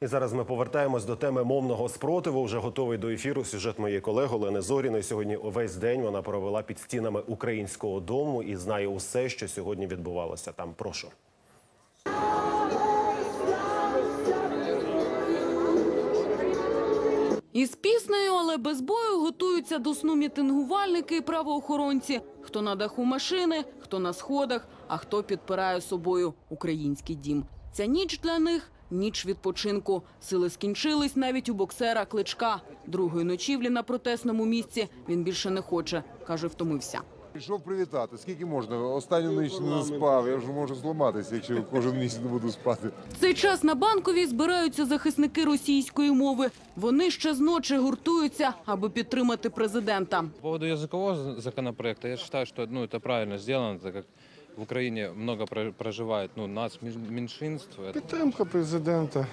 І зараз ми повертаємось до теми мовного спротиву. Вже готовий до ефіру сюжет моєї колеги Олени Зоріної. Сьогодні увесь день вона провела під стінами українського дому і знає усе, що сьогодні відбувалося там. Прошу. Із піснею, але без бою готуються до сну мітингувальники і правоохоронці. Хто на даху машини, хто на сходах, а хто підпирає собою український дім. Ця ніч для них ніч відпочинку. Сили скінчились навіть у боксера Кличка. Другої ночівлі на протестному місці він більше не хоче. каже, втомився. Пішов привітати. Скільки можна? Останню ніч не спав. Я вже можу зламатися, якщо кожен місяць не буду спати. В цей час на банковій збираються захисники російської мови. Вони ще зночі гуртуються, аби підтримати президента. По поводу языкового за- законопроекта, я считаю, что ну, это правильно сделано, так как в Україні много проживають ну, нас, меншинств. Підтримка президента.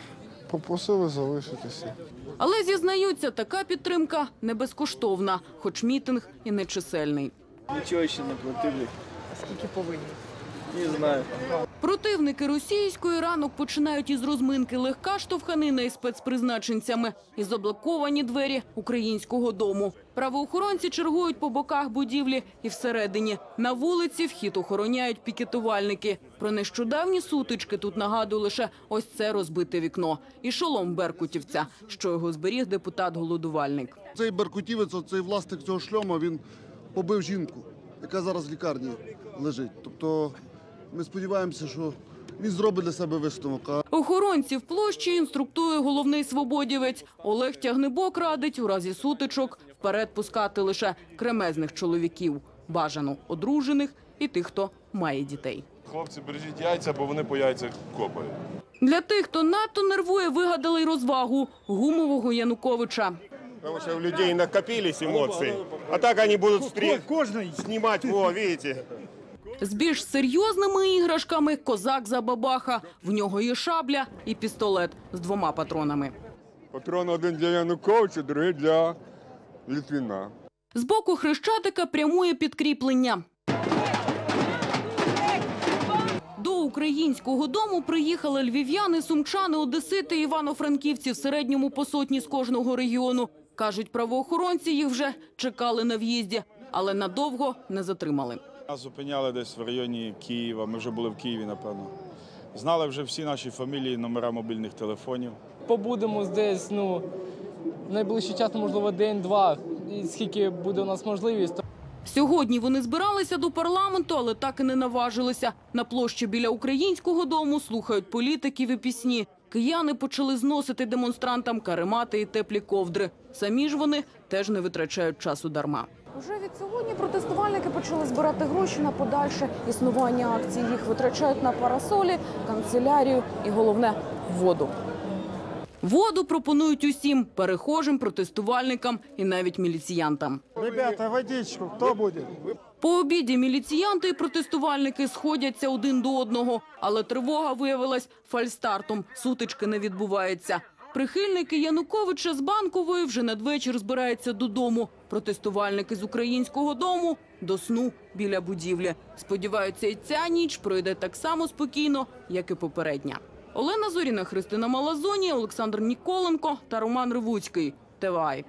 Попросили залишитися. Але зізнаються, така підтримка не безкоштовна, хоч мітинг і нечисельний. Нічого ще не платили. А скільки повинні? Не знаю. Противники російської ранок починають із розминки легка штовханина із спецпризначенцями і заблоковані двері українського дому. Правоохоронці чергують по боках будівлі і всередині. На вулиці вхід охороняють пікетувальники. Про нещодавні сутички тут нагадує лише ось це розбите вікно і шолом беркутівця, що його зберіг депутат-голодувальник. Цей беркутівець, цей власник цього шльома, він побив жінку, яка зараз в лікарні лежить. Тобто ми сподіваємося, що він зробить для себе висновок. Охоронців площі інструктує головний свободівець. Олег Тягнебок радить у разі сутичок вперед пускати лише кремезних чоловіків, бажано одружених і тих, хто має дітей. Хлопці, бережіть яйця, бо вони по яйцях копають. Для тих, хто надто нервує, вигадали й розвагу гумового Януковича. Потому что у людей накопились эмоции. А так они будут стри- снимать, во, видите. З більш серйозними іграшками козак за бабаха. В нього є шабля і пістолет з двома патронами. Патрон один для Януковича, другий для Літвіна. З боку хрещатика прямує підкріплення. До українського дому приїхали львів'яни, сумчани, одесити, івано-франківці в середньому по сотні з кожного регіону. Кажуть, правоохоронці їх вже чекали на в'їзді, але надовго не затримали. Нас зупиняли десь в районі Києва. Ми вже були в Києві, напевно. Знали вже всі наші фамілії, номера мобільних телефонів. Побудемо десь, ну, найближчий час, можливо, день-два, і скільки буде у нас можливість. Сьогодні вони збиралися до парламенту, але так і не наважилися. На площі біля українського дому слухають політиків і пісні. Кияни почали зносити демонстрантам каремати і теплі ковдри. Самі ж вони теж не витрачають часу дарма. Уже від сьогодні протестувальники почали збирати гроші на подальше існування акцій. Їх витрачають на парасолі, канцелярію і головне воду. Воду пропонують усім перехожим, протестувальникам і навіть міліціянтам. Ребята, водичку, хто буде? По обіді міліціянти і протестувальники сходяться один до одного, але тривога виявилась фальстартом. Сутички не відбувається. Прихильники Януковича з банкової вже надвечір збираються додому. Протестувальники з українського дому до сну біля будівлі. Сподіваються, і ця ніч пройде так само спокійно, як і попередня. Олена Зоріна, Христина Малазоні, Олександр Ніколенко та Роман Ривуцький. ТВАЙ.